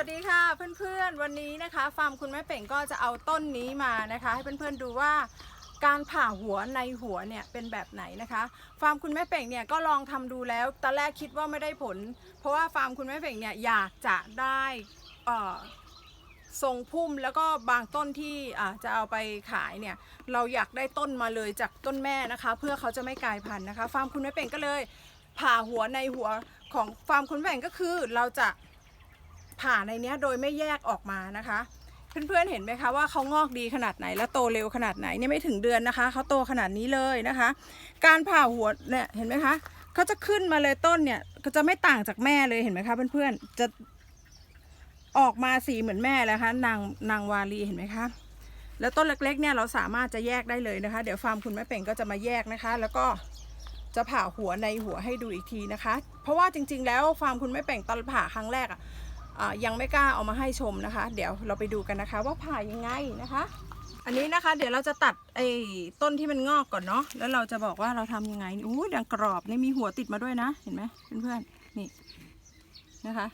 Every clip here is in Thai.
วัสดีค่ะเพื่อนๆ วันนี้นะคะ ฟาร์มคุณแม่เป่งก็จะเอาต้นนี้มานะคะ ให้เพื่อนๆดูว่าการผ่าหัวในหัวเนี่ยเป็นแบบไหนนะคะ ฟาร์มคุณแม่เป่งเนี่ยก็ลองทำดูแล้วตอนแรกคิดว่าไม่ได้ผล เพราะว่าฟาร์มคุณแม่เป่งเนี่ยอยากจะได้ทรงพุ่มแล้วก็บางต้นที่จะเอาไปขายเนี่ยเราอยากได้ต้นมาเลยจากต้นแม่นะคะ เพื่อเขาจะไม่กลายพันธุ์นะคะ ฟาร์มคุณแม่เป่งก็เลย ผ่าหัวในหัวของฟาร์มคุณแม่เป่งก็คือเราจะ ผ่าในเนี้ยโดยไม่แยกออกมานะคะ เพื่อนๆเห็นไหมคะว่าเขางอกดีขนาดไหนและโตเร็วขนาดไหนเนี่ยไม่ถึงเดือนนะคะเขาโตขนาดนี้เลยนะคะ การผ่าหัวเนี่ยเห็นไหมคะเขาจะขึ้นมาเลยต้นเนี่ยก็จะไม่ต่างจากแม่เลยเห็นไหมคะเพื่อนๆจะออกมาสีเหมือนแม่แล้วคะนางนางวาลีเห็นไหมคะแล้วต้นเล็กๆเนี่ยเราสามารถจะแยกได้เลยนะคะ เดี๋ยวฟาร์มคุณแม่เป่งก็จะมาแยกนะคะ แล้วก็จะผ่าหัวในหัวให้ดูอีกทีนะคะ เพราะว่าจริง ๆ แล้วฟาร์มคุณแม่เป่งตอนผ่าครั้งแรกอะอ่า ยังไม่กล้าเอามาให้ชมนะคะ เดี๋ยวเราไปดูกันนะคะ ว่าผ่ายังไงนะคะ อันนี้นะคะ เดี๋ยวเราจะตัดไอ้ต้นที่มันงอกก่อนเนาะแล้วเราจะบอกว่าเราทำยังไงอู้ดังกรอบนี่มีหัวติดมาด้วยนะเห็นไหมเพื่อนๆนี่นะคะ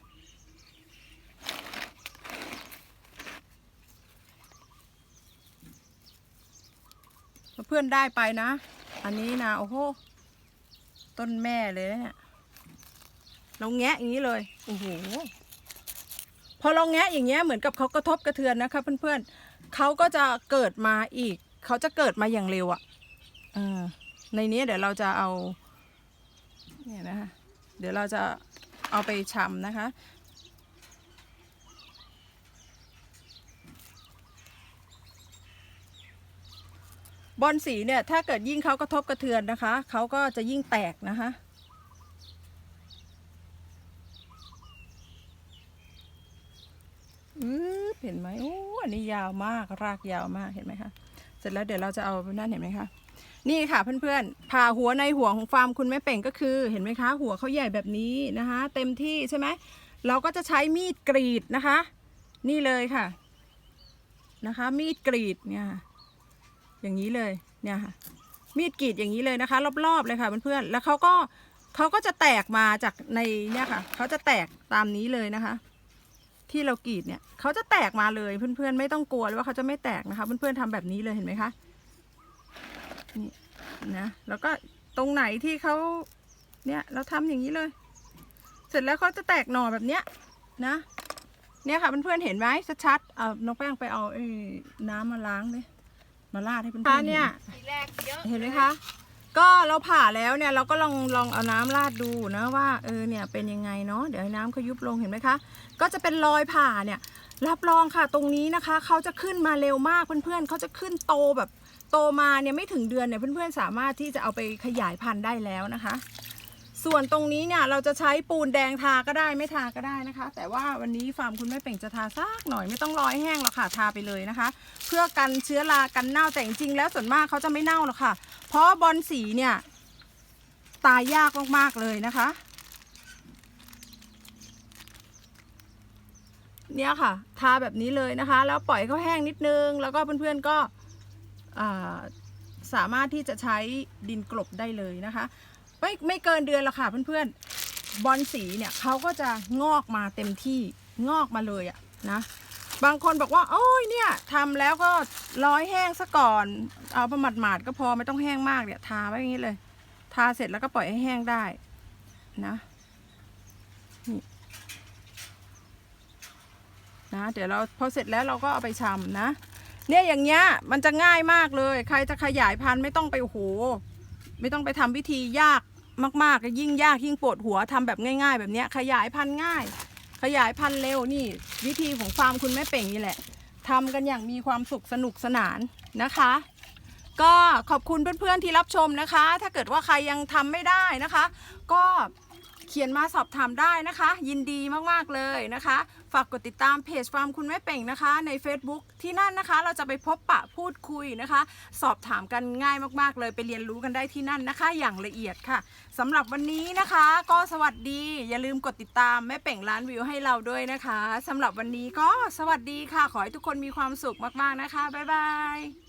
เพื่อนได้ไปนะ อันนี้นะโอ้โห ต้นแม่เลยนะเนี่ย เราแงะอย่างนี้เลย โอ้โห พอเราแงะอย่างเงี้ยเหมือนกับเขากระทบกระเทือนนะคะ เพื่อนๆเขาก็จะเกิดมาอีก เขาจะเกิดมาอย่างเร็วอะ่ะเออในนี้เดี๋ยวเราจะเอาเนี่ยนะคะเดี๋ยวเราจะเอาไปชำนะคะ บอลสีเนี่ยถ้าเกิดยิ่งเขากระทบกระเทือนนะคะเขาก็จะยิ่งแตกนะคะ อือ เห็นไหมโอ้อันนี้ยาวมากรากยาวมากเห็นไหมคะเสร็จแล้วเดี๋ยวเราจะเอานั่นเห็นไหมคะนี่ค่ะเพื่อนๆผ่าหัวในหัวของฟาร์มคุณแม่เป่งก็คือเห็นไหมคะ หัวเขาใหญ่แบบนี้นะคะ เต็มที่ใช่ไหมเราก็จะใช้มีดกรีดนะคะ นี่เลยค่ะนะคะ มีดกรีดเนี่ยค่ะอย่างนี้เลยเนี่ยค่ะมีดกรีดอย่างนี้เลยนะคะ รอบๆเลยค่ะเพื่อนๆแล้วเขาก็เขาก็จะแตกมาจากในเนี่ยค่ะเขาจะแตกตามนี้เลยนะคะ ที่เรากรีดเนี่ยเขาจะแตกมาเลยเพื่อนๆ ไม่ต้องกลัวเลยว่าเขาจะไม่แตกนะคะเพื่อนๆทำแบบนี้เลยเห็นไหมคะนี่นะแล้วก็ตรงไหนที่เขาเนี่ยเราทำอย่างนี้เลย เสร็จแล้วเขาจะแตกหน่อแบบเนี้ยนะเนี่ยค่ะเพื่อนๆเห็นไหมชัดๆเอาน้องแป้งไปเอาไอ้น้ำมาล้างเลยมาลาดให้เพื่อนๆเห็นทีแรกเยอะเห็นไหมคะ ก็เราผ่าแล้วเนี่ยเราก็ลองลองเอาน้ำราดดูนะว่าเออเนี่ยเป็นยังไงเนาะเดี๋ยวน้ำเขายุบลงเห็นไหมคะ ก็จะเป็นรอยผ่าเนี่ยรับรองค่ะตรงนี้นะคะเขาจะขึ้นมาเร็วมากเพื่อนๆเขาจะขึ้นโตแบบโตมาเนี่ยไม่ถึงเดือนเนี่ยเพื่อนๆสามารถที่จะเอาไปขยายพันธุ์ได้แล้วนะคะ ส่วนตรงนี้เนี่ยเราจะใช้ปูนแดงทาก็ได้ไม่ทาก็ได้นะคะ แต่ว่าวันนี้ฟาร์มคุณแม่เป่งจะทาสักหน่อยไม่ต้องรอให้แห้งหรอกค่ะทาไปเลยนะคะ เพื่อกันเชื้อรากันเน่าแต่จริงๆแล้วส่วนมากเขาจะไม่เน่าหรอกค่ะ เพราะบอลสีเนี่ยตายยากมากๆเลยนะคะ เนี่ยค่ะ ทาแบบนี้เลยนะคะ แล้วปล่อยเขาแห้งนิดนึง แล้วก็เพื่อนๆก็สามารถที่จะใช้ดินกลบได้เลยนะคะ ไม่ไม่เกินเดือนหรอกค่ะเพื่อนๆ บอลสีเนี่ยเขาก็จะงอกมาเต็มที่งอกมาเลยอะนะ บางคนบอกว่า โอ้ยเนี่ยทำแล้วก็ร้อยแห้งซะก่อน เอาประมาดหมาดก็พอไม่ต้องแห้งมากเนี่ยทาไว้อย่างนี้เลย ทาเสร็จแล้วก็ปล่อยให้แห้งได้นะนี่นะ เดี๋ยวเราพอเสร็จแล้วเราก็เอาไปชำนะ เนี่ยอย่างเงี้ยมันจะง่ายมากเลย ใครจะขยายพันธุ์ไม่ต้องไปโอ้โหไม่ต้องไปทำวิธียาก มากๆยิ่งยากยิ่งปวดหัวทำแบบง่าย ๆ แบบนี้ขยายพันธุ์ง่าย ขยายพันธุ์เร็วนี่ วิธีของฟาร์มคุณแม่เป่งนี่แหละทำกันอย่างมีความสุขสนุกสนานนะคะ ก็ขอบคุณเพื่อนๆที่รับชมนะคะ ถ้าเกิดว่าใครยังทำไม่ได้นะคะ ก็ ขียนมาสอบถามได้นะคะ ยินดีมากๆเลยนะคะ ฝากกดติดตามเพจฟาร์มคุณแม่เป่งนะคะ ใน Facebook ที่นั่นนะคะ เราจะไปพบปะพูดคุยนะคะ สอบถามกันง่ายมากๆเลยไปเรียนรู้กันได้ที่นั่นนะคะ อย่างละเอียดค่ะสำหรับวันนี้นะคะ ก็สวัสดี อย่าลืมกดติดตามแม่เป่งล้านวิวให้เราด้วยนะคะสำหรับวันนี้ก็สวัสดีค่ะ ขอให้ทุกคนมีความสุขมากๆนะคะบ๊ายบาย